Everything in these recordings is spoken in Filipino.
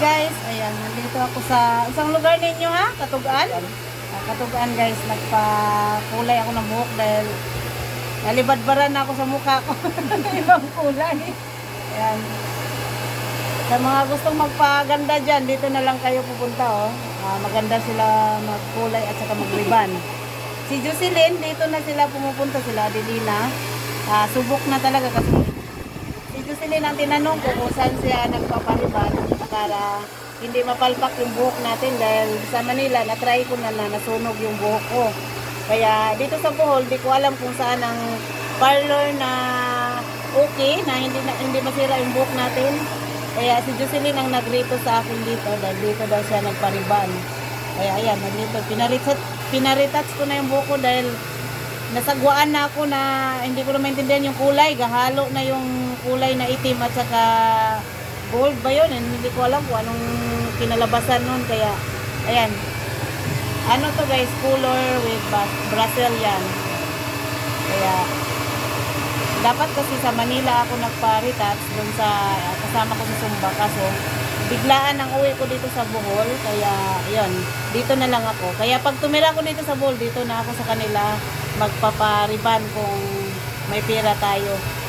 guys, ayan, nandito ako sa isang lugar ninyo ha, Katugan. Ah, Katugan guys, nagpa-kulay ako ng buhok dahil nalibadbaran na ako sa mukha ko. Ibang kulay. Ayan. Sa mga gustong magpaganda dyan, dito na lang kayo pupunta oh. Ah, maganda sila magkulay at saka magliban. Si Jocelyn, dito na sila pumupunta sila, Adelina. Ah, subok na talaga kasi si Jocelyn ang tinanong ko kung saan siya nagpapariban para hindi mapalpak yung buhok natin dahil sa Manila, na-try ko na na nasunog yung buhok ko. Kaya dito sa Bohol, di ko alam kung saan ang parlor na okay, na hindi, na, hindi masira yung buhok natin. Kaya si Jocelyn ang nagrito sa akin dito dahil dito daw siya nagpariban. Kaya ayan, nagrito. Pinaritat, pinaritats ko na yung buhok ko dahil nasagwaan na ako na hindi ko na maintindihan yung kulay. Gahalo na yung kulay na itim at saka gold ba yun? And Hindi ko alam kung anong kinalabasan nun. Kaya, ayan. Ano to guys? Color with Bra- Brazilian. Kaya, dapat kasi sa Manila ako nagpa-retouch doon sa kasama ko sa Sumba. Kaso, biglaan ang uwi ko dito sa Bohol. Kaya, yun. Dito na lang ako. Kaya pag tumira ko dito sa Bohol, dito na ako sa kanila magpapariban kung may pera tayo.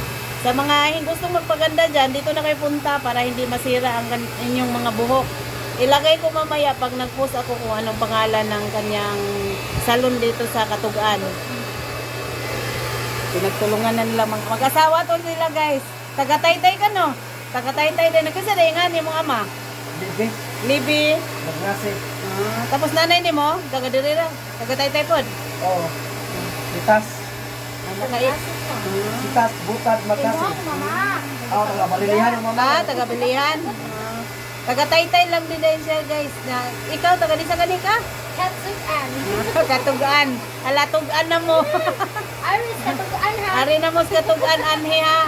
Sa mga gustong magpaganda dyan, dito na kayo punta para hindi masira ang inyong mga buhok. Ilagay ko mamaya pag nag-post ako kung anong pangalan ng kanyang salon dito sa Katugan. Pinagtulungan na nila mga mag-asawa to sila guys. Taga-taytay ka no? Taga-taytay din. Nagkasari nga ni mong ama. Bibi, Libby. nagrasi. Ah, tapos nanay ni mo, taga-diri lang. Taga-taytay pod. Oo. Itas. Taga- Itas, butad, magkasi. Oo, taga malilihan ang mama. Ah, taga-bilihan. Ah, taga-taytay lang din din siya guys. Na, ikaw, taga-di sa gani ka? Katsugan. Katugan. Alatugan na mo. Aris, katugan ha. Ari na mo sa katugan, anhe ha.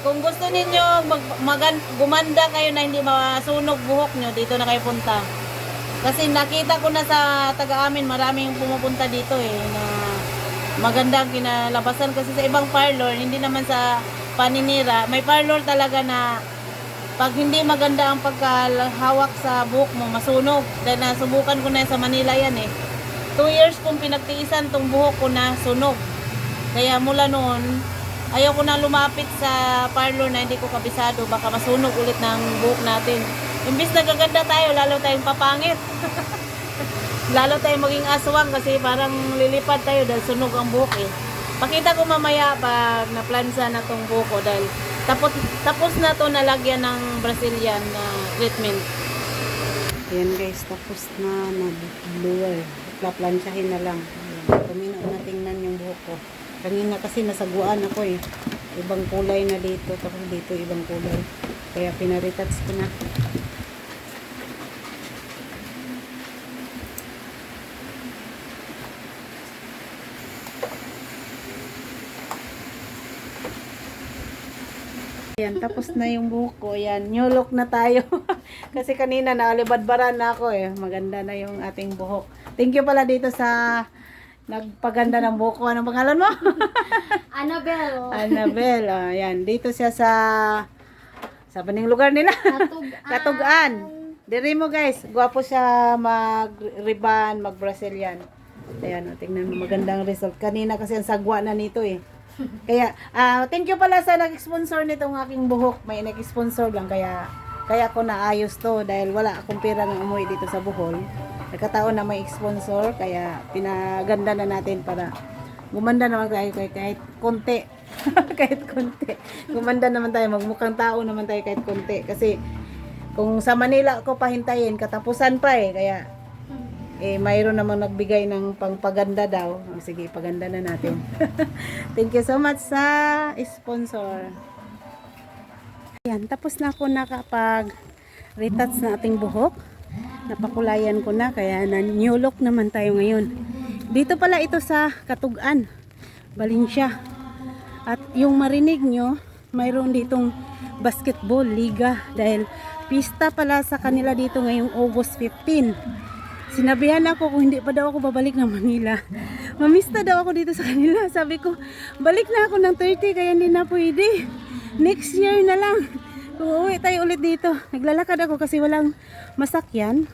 Kung gusto ninyo mag, magan- gumanda kayo na hindi masunog buhok nyo, dito na kayo punta. Kasi nakita ko na sa taga amin, maraming pumupunta dito eh, na maganda ang kinalabasan. Kasi sa ibang parlor, hindi naman sa paninira, may parlor talaga na pag hindi maganda ang pagkahawak sa buhok mo, masunog. Dahil nasubukan ko na sa Manila yan eh. Two years kong pinagtiisan tong buhok ko na sunog. Kaya mula noon, ayaw ko na lumapit sa parlor na hindi ko kabisado. Baka masunog ulit ng buhok natin. Imbis na gaganda tayo, lalo tayong papangit. lalo tayong maging aswang kasi parang lilipad tayo dahil sunog ang buhok eh. Pakita ko mamaya pag naplansa na tong buhok ko dahil tapos, tapos na to nalagyan ng Brazilian na treatment. Ayan guys, tapos na nag-blower. Plaplansyahin na lang. Ayan, Tumino na tingnan yung buhok ko. Kanina kasi nasaguan ako eh. Ibang kulay na dito, tapos dito ibang kulay. Kaya pinaritats ko na. Ayan, tapos na yung buhok ko. Ayan, new look na tayo. Kasi kanina naalibadbaran na ako eh. Maganda na yung ating buhok. Thank you pala dito sa nagpaganda ng buhok ko. Anong pangalan mo? Annabelle. Annabel. Oh, ayan, dito siya sa sa baning lugar nila. Katugan. Katugan. Diri mo guys, gwapo siya mag-riban, mag-Brazilian. Ayan, oh, tingnan mo, magandang result. Kanina kasi ang sagwa na nito eh. Kaya, ah, thank you pala sa nag-sponsor nitong aking buhok. May nag-sponsor lang, kaya kaya ko naayos to dahil wala akong pera ng umuwi dito sa Bohol. Nagkataon na may sponsor, kaya pinaganda na natin para gumanda naman tayo kahit, kahit konti. kahit konti. Gumanda naman tayo, magmukhang tao naman tayo kahit konti. Kasi kung sa Manila ako pahintayin, katapusan pa eh. Kaya eh mayroon namang nagbigay ng pangpaganda daw. Sige, paganda na natin. Thank you so much sa sponsor. Yan, tapos na ako nakapag retouch na ating buhok. Napakulayan ko na, kaya na new look naman tayo ngayon. Dito pala ito sa Katugan, Valencia. At yung marinig nyo, mayroon ditong basketball liga dahil pista pala sa kanila dito ngayong August 15. Sinabihan ako kung hindi pa daw ako babalik ng Manila. Mamista daw ako dito sa kanila. Sabi ko, balik na ako ng 30 kaya hindi na pwede. Next year na lang. Uuwi tayo ulit dito. Naglalakad ako kasi walang masakyan.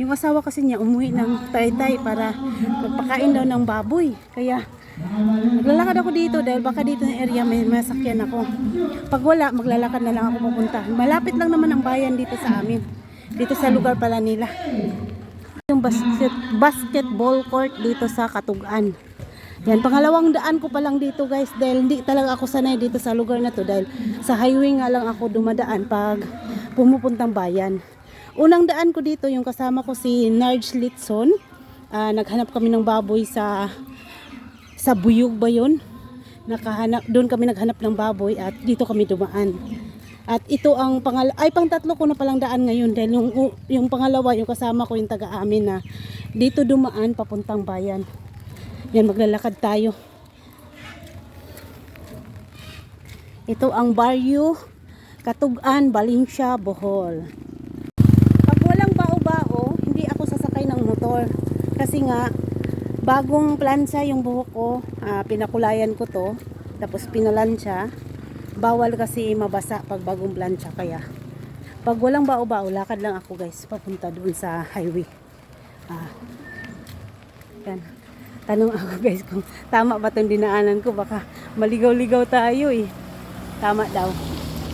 Yung asawa kasi niya umuwi ng taytay para magpakain daw ng baboy. Kaya naglalakad ako dito dahil baka dito na area may masakyan ako. Pag wala, maglalakad na lang ako pupunta. Malapit lang naman ang bayan dito sa amin. Dito sa lugar pala nila. Yung basket, basketball court dito sa Katugan. Yan, pangalawang daan ko pa lang dito guys dahil hindi talaga ako sanay dito sa lugar na to dahil sa highway nga lang ako dumadaan pag pumupuntang bayan. Unang daan ko dito yung kasama ko si Narj Litson. Ah, naghanap kami ng baboy sa sa buyog ba yun? Nakahanap, doon kami naghanap ng baboy at dito kami dumaan. At ito ang pangal ay pang tatlo ko na palang daan ngayon dahil yung, yung pangalawa yung kasama ko yung taga-amin na dito dumaan papuntang bayan. Yan, maglalakad tayo. Ito ang Barrio Katugan, Valencia, Bohol. Pag walang bao-bao, hindi ako sasakay ng motor. Kasi nga, bagong plansa yung buhok ko. Ah, pinakulayan ko to. Tapos pinalansya. Bawal kasi mabasa pag bagong plancha. Kaya, pag walang bao-bao, lakad lang ako guys. Papunta doon sa highway. Ah, yan. Tanong ako guys kung tama ba itong dinaanan ko. Baka maligaw-ligaw tayo eh. Tama daw.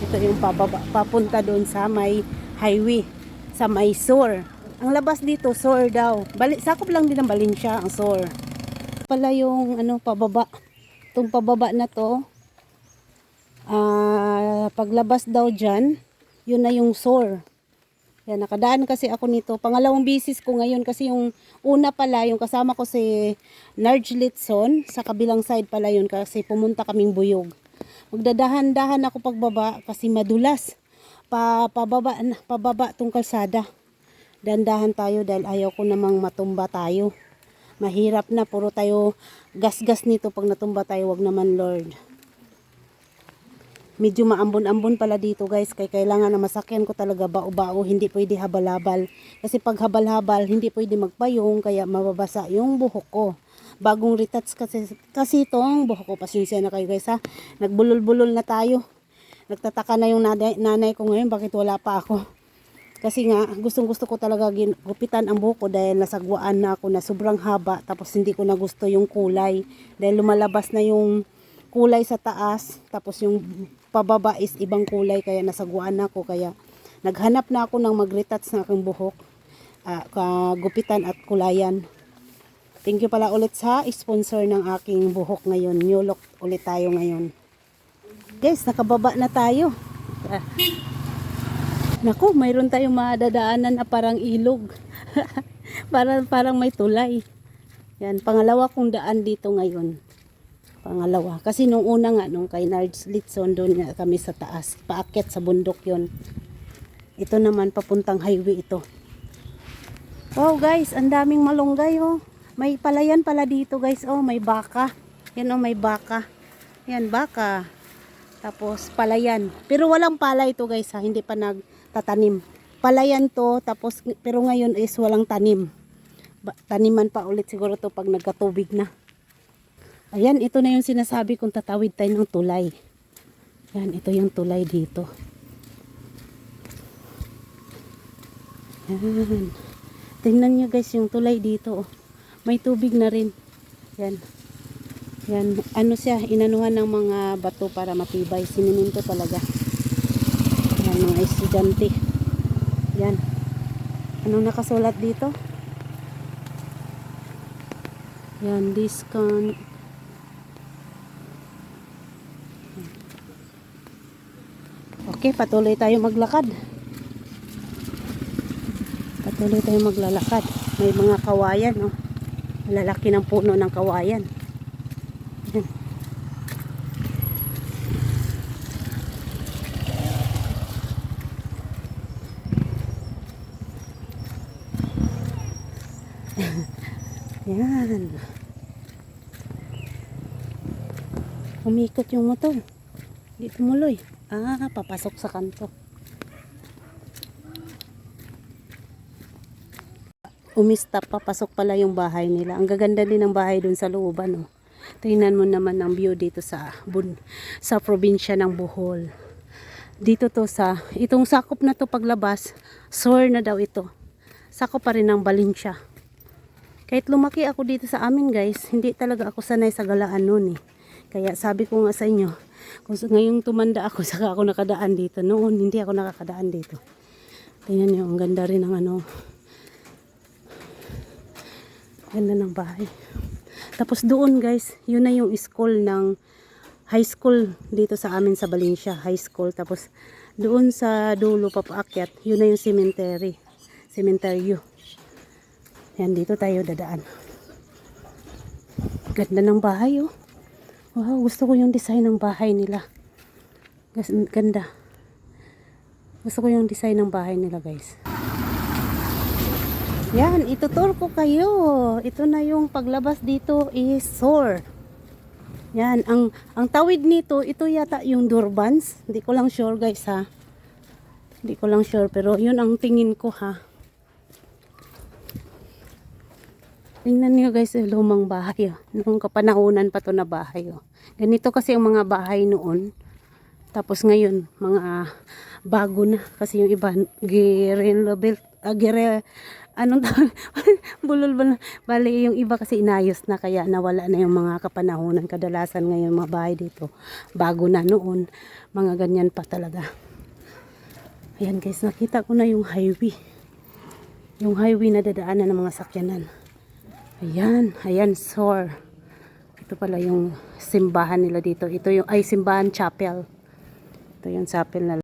Ito yung pababa, papunta doon sa may highway. Sa may SOR. Ang labas dito, SOR daw. Bali, sakop lang din ng Valencia ang SOR. Pala yung ano, pababa. Itong pababa na to. Ah, paglabas daw dyan, yun na yung SOR. Yan, nakadaan kasi ako nito. Pangalawang bisis ko ngayon kasi yung una pala, yung kasama ko si Narj Litson, sa kabilang side pala yun kasi pumunta kaming buyog. Magdadahan-dahan ako pagbaba kasi madulas. Pa, pababa, pababa tong kalsada. Dandahan tayo dahil ayaw ko namang matumba tayo. Mahirap na, puro tayo gas-gas nito pag natumba tayo, wag naman Lord medyo maambon-ambon pala dito guys. Kaya kailangan na masakyan ko talaga bao-bao hindi pwede habal-habal. Kasi pag habal-habal hindi pwede magpayong kaya mababasa yung buhok ko. Bagong retouch kasi kasi itong buhok ko. Pasensya na kayo guys ha? Nagbulol-bulol na tayo. Nagtataka na yung nanay, nanay ko ngayon bakit wala pa ako? Kasi nga gustong gusto ko talaga gupitan ang buhok ko dahil nasagwaan na ako na sobrang haba tapos hindi ko na gusto yung kulay. Dahil lumalabas na yung kulay sa taas tapos yung pababa is ibang kulay kaya nasagwaan na ako kaya naghanap na ako ng mag-retouch na aking buhok ah, kagupitan at kulayan thank you pala ulit sa sponsor ng aking buhok ngayon new look ulit tayo ngayon guys nakababa na tayo Ah. Naku, mayroon tayong madadaanan na parang ilog. parang, parang may tulay. Yan, pangalawa kong daan dito ngayon. Pangalawa. Kasi nung una nga, nung kay Nards Litson, doon nga kami sa taas. Paakyat sa bundok yon. Ito naman, papuntang highway ito. Wow guys, ang daming malunggay oh. May palayan pala dito guys. Oh, may baka. Yan oh, may baka. Yan, baka. Tapos palayan. Pero walang palay ito guys ha, hindi pa nagtatanim. Palayan to, tapos pero ngayon is walang tanim. Ba- taniman pa ulit siguro to pag nagkatubig na. Ayan, ito na yung sinasabi kong tatawid tayo ng tulay. Yan, ito yung tulay dito. Yan. Tingnan nyo guys yung tulay dito. oh. May tubig na rin. Yan. Yan, ano siya, inanuhan ng mga bato para matibay. Siniminto talaga. Yan, mga estudyante. Yan. Anong nakasulat dito? Yan, discount. Okay, patuloy tayo maglakad. Patuloy tayo maglalakad. May mga kawayan, no? Lalaki ng puno ng kawayan. Yan. Yan. Umikot yung motor. Hindi tumuloy. Ah, papasok sa kanto. Umistap, papasok pala yung bahay nila. Ang gaganda din ng bahay dun sa looban, oh. Tingnan mo naman ang view dito sa bun sa probinsya ng Bohol. Dito to sa, itong sakop na to paglabas, sore na daw ito. Sakop pa rin ng Valencia. Kahit lumaki ako dito sa amin guys, hindi talaga ako sanay sa galaan noon eh. Kaya sabi ko nga sa inyo, kung sa- ngayong tumanda ako, saka ako nakadaan dito. Noon, hindi ako nakakadaan dito. Tingnan nyo, ang ganda rin ng ano. Ganda ng bahay. Tapos doon guys, yun na yung school ng high school dito sa amin sa Valencia, high school. Tapos doon sa dulo papaakyat, yun na yung cemetery. Cementerio. Yan, dito tayo dadaan. Ganda ng bahay oh. Wow, gusto ko yung design ng bahay nila. Ganda. Gusto ko yung design ng bahay nila guys. Yan, ituturo ko kayo. Ito na yung paglabas dito is sore. Yan, ang ang tawid nito, ito yata yung Durbans. Hindi ko lang sure guys ha. Hindi ko lang sure pero yun ang tingin ko ha. Tingnan niyo guys, yung lumang bahay. Oh. Noong kapanahonan pa to na bahay. Oh. Ganito kasi ang mga bahay noon. Tapos ngayon, mga ah, bago na. Kasi yung iba, girenovate, uh, gire, anong tawag? bulol ba Bali, yung iba kasi inayos na kaya nawala na yung mga kapanahonan. Kadalasan ngayon mga bahay dito, bago na noon. Mga ganyan pa talaga. Ayan guys, nakita ko na yung highway. Yung highway na dadaanan ng mga sakyanan. Ayan, ayan, sore. Ito pala yung simbahan nila dito. Ito yung, ay, simbahan chapel. Ito yung chapel na